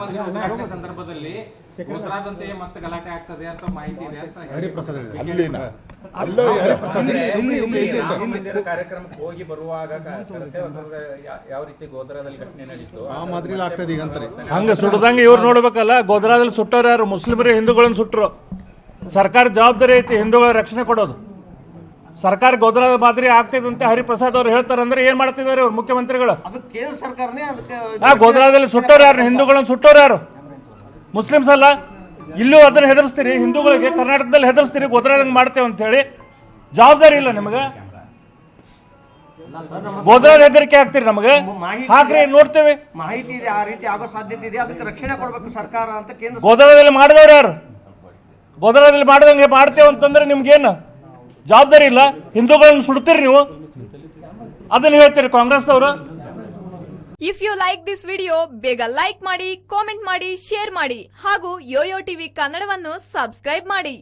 ಮಂದಿರ ಉದ್ಘಾಟನೆ ಸಂದರ್ಭದಲ್ಲಿ ಗೋದ್ರಾದಂತೆಯೇ ಮತ್ತೆ ಗಲಾಟೆ ಆಗ್ತದೆ ಅಂತ ಮಾಹಿತಿ ಇದೆ ಅಂತ ಹರಿಪ್ರಸಾದ್ ಹೇಳಿದ್ರು. ಅಲ್ಲಿನ. ಅಲ್ಲೋ ಹರಿಪ್ರಸಾದ್ ಇಲ್ಲಿ, ಇಲ್ಲಿ, ಇಲ್ಲಿ, ಇಲ್ಲಿ, ರಾಮ ಕಾರ್ಯಕ್ರಮಕ್ಕೆ ಹೋಗಿ ಬರುವಾಗ ಕ- ಕರಸೇವಕರ ಯಾವ ರೀತಿ ಗೋದ್ರದಲ್ಲಿ ಘಟನೆ ನಡೀತು? ಆ ಮಾದರಿಲಿ ಆಗ್ತದೆ ಈಗ ಅಂತಾರೆ. ಹಂಗ ಸುಡ್ದಂಗೆ ಇವ್ರು ನೋಡ್ಬೇಕಲ್ಲ ಗೋದ್ರಾದಲ್ಲಿ ಸುಟ್ಟವ್ರು ಯಾರು? ಮುಸ್ಲಿಮರೇ ಹಿಂದೂಗಳನ್ನ ಸುಟ್ಟರು ಸರ್ಕಾರ ಜವಾಬ್ದಾರಿ ಐತಿ ಹಿಂದೂಗಳ ರಕ್ಷಣೆ ಕೊಡೋದು. ಸರ್ಕಾರ ಗೋದ್ರಾದ ಮಾದರಿ ಆಗ್ತಿದಂತೆ ಹರಿಪ್ರಸಾದ್ ಅವ್ರು ಹೇಳ್ತಾರಂದ್ರೆ ಏನ್ ಮಾಡ್ತಿದ್ದಾರೆ ಅವ್ರು ಮುಖ್ಯಮಂತ್ರಿಗಳು? ಕೇಂದ್ರ ಸರ್ಕಾರನೇ ಅದಕ್ಕೆ ಆ ಗೋದ್ರಾದಲ್ಲಿ ಸುಟ್ಟವ್ರು ಯಾರು? ಹಿಂದೂಗಳನ್ನ ಸುಟ್ಟವ್ರು ಯಾರು? ಮುಸ್ಲಿಮ್ಸ್ ಅಲ್ಲ? ಇಲ್ಲೂ ಅದನ್ನ ಹೆದರ್ಸ್ತೀರಿ. ಹಿಂದೂಗಳಿಗೆ ಕರ್ನಾಟಕದಲ್ಲಿ ಹೆದರ್ಸ್ತೀರಿ ಗೋದ್ರಾದಂಗೆ ಮಾಡ್ತೇವೆ ಅಂತ ಹೇಳಿ. ಜವಾಬ್ದಾರಿ ಇಲ್ಲ ನಿಮಗೆ? ಗೋದ್ರಾದ ಹೆದರಿಕೆ ಆಗ್ತೀರಿ ನಮಗೆ? ಹಾಕ್ರಿ ನೋಡ್ತೇವೆ. ಮಾಹಿತಿ ಇದೆ ಆ ರೀತಿ ಆಗೋ ಸಾಧ್ಯತೆ ಇದೆ. ಅದಕ್ಕೆ ರಕ್ಷಣೆ ಕೊಡಬೇಕು ಸರ್ಕಾರ ಅಂತ ಕೇಂದ್ರ ಗೋದ್ರಾದಲ್ಲಿ ಮಾಡಿದವ್ರು ಯಾರು? ಗೋದ್ರಾದಲ್ಲಿ ಮಾಡಿದಂಗೆ ಮಾಡ್ತೇವೆ ಅಂತಂದ್ರೆ ನಿಮ್ಗೇನು? ಜವಾಬ್ದಾರಿ ಇಲ್ಲ, ಹಿಂದೂಗಳನ್ನು ಸುಡ್ತೀರಿ ನೀವು. ಅದನ್ನು ಹೇಳ್ತೀರಿ ಕಾಂಗ್ರೆಸ್ನವರು. If you like this video ಬೇಗ ಲೈಕ್ ಮಾಡಿ ಕಾಮೆಂಟ್ ಮಾಡಿ ಶೇರ್ ಮಾಡಿ, ಹಾಗೂ ಯೋಯೋ ಟಿವಿ ಕನ್ನಡವನ್ನು ಸಬ್ಸ್ಕ್ರೈಬ್ ಮಾಡಿ.